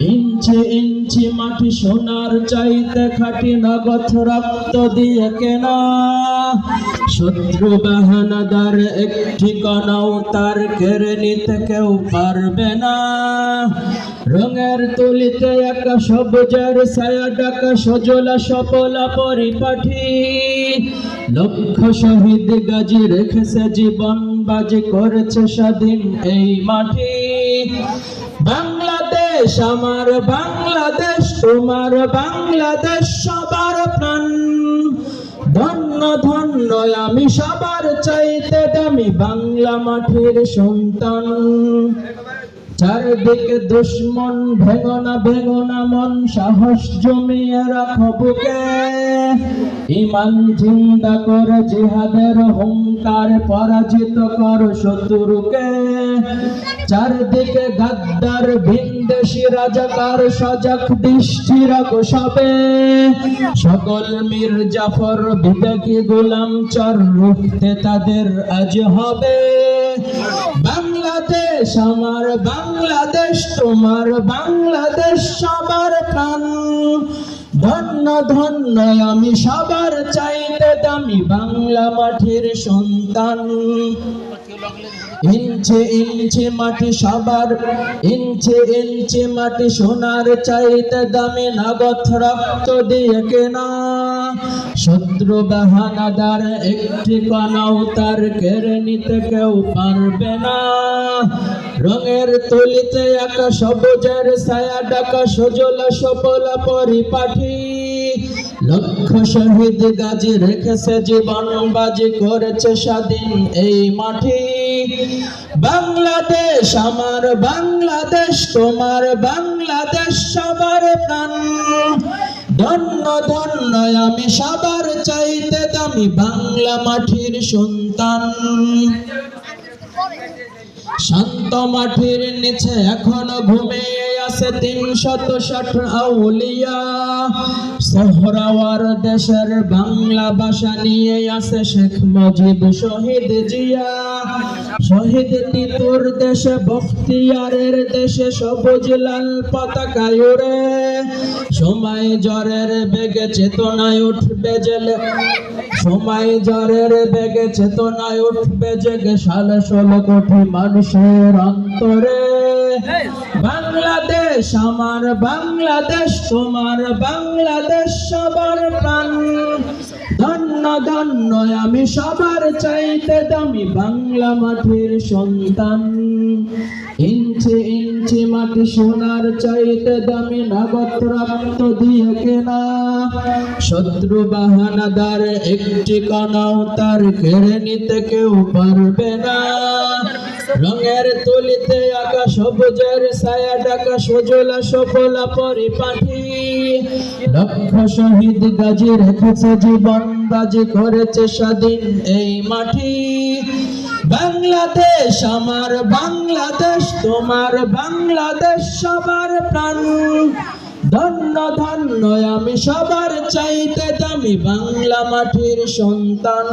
ইঞ্চি ইঞ্চি মাটি সোনার চাইতে খাটি নগদ রক্ত দিয়ে কেনা। শত্রু বাহানাদার একটি কণাও তার কেড়ে নিতে কেউ পারবে না। রঙের তুলিতে একা সবুজের ছায়া ডাকা সজলা সপলা পরিপাঠি। লক্ষ শহীদ গাজী রেখেছে জীবন, বাজি করেছে স্বাধীন এই মাটি বাংলাদেশ, আমার বাংলাদেশ, তোমার বাংলাদেশ, সবার প্রাণ। ধন্য ধন্য, আমি সবার চাইতে দামি বাংলা মাঠের সন্তান। চারদিকে দুশ্মন, ভেঙনা ভেঙনা, মন, সাহস জমিয়ে রাখো বুকে। ইমান জিন্দা করে জিহাদের হুঙ্কার পরাজিত কর শত্রুকে। চারদিকে গাদ্দার, ভিনদেশি রাজাকার, সজাগ দৃষ্টি রাখো সবে। সকল মীর জাফর, বিবেকী গোলাম চর, রুখতে তাদের আজ হবে। বাংলাদেশ আমার বাংলাদেশ তোমার বাংলাদেশ সবার প্রাণ। ধন্য ধন্য আমি সবার চাইতে দামি বাংলা মাঠের সন্তান। ইঞ্চে ইঞ্চে মাটি সবার ইঞ্চে ইঞ্চে মাটি সোনার চাইতে দামি নগদ রক্ত দিয়ে কেনা। শত্রু বাহানাদার একটি কণাও তার কেড়ে নিতে কেউ পারবে না। রঙের তুলিতে একা সবুজের ছায়া ডাকা সজলা সফলা পরিপাঠি। লক্ষ শহীদ গাজী রেখেছে জীবন, বাজি করেছে স্বাধীন এই মাটি বাংলাদেশ আমার, বাংলাদেশ তোমার, বাংলাদেশ সবার প্রাণ। ধন্য ধন্য, আমি সবার চাইতে দামি বাংলা মাটির সন্তান। শান্ত মাটির নিচে এখনও ঘুমিয়ে আছে তিনশত ষাট আউলিয়া। সোহরাওয়ার দেশের বাংলা ভাষা নিয়ে আছে শেখ মুজিব শহীদ জিয়া। শহীদ টিপুর দেশে বখতিয়ারের দেশে সবুজ লাল পতাকা উড়ে। সময় জ্বরের বেগে চেতনায় উঠবে জেলে। সময় জ্বরের বেগে চেতনায় উঠবে জেগে সালে ষোলো কোটি মানুষের অন্তরে। বাংলাদেশ আমার বাংলাদেশ তোমার বাংলাদেশ সবার প্রাণ। ধন্য ধন্য আমি সবার চাইতে দামি বাংলা মাটির সন্তান। ইঞ্চি ইঞ্চি মাটি সোনার চাইতে দামি নগদ রক্ত দিয়ে কেনা শত্রু বাহানাদার একটি কণাও তার কেড়ে নিতে কেউ পারবে না। রঙের তুলিতে আকা সবুজের ছায়া ডাকা সজলা সফলা পরিপাঠি। লক্ষ শহীদ গাজী রেখেছে জীবন, বাজি করেছে স্বাধীন এই মাটি বাংলাদেশ আমার বাংলাদেশ, তোমার বাংলাদেশ সবার প্রাণ। ধন্য ধন্য আমি সবার চাইতে দামি বাংলা মাটির সন্তান।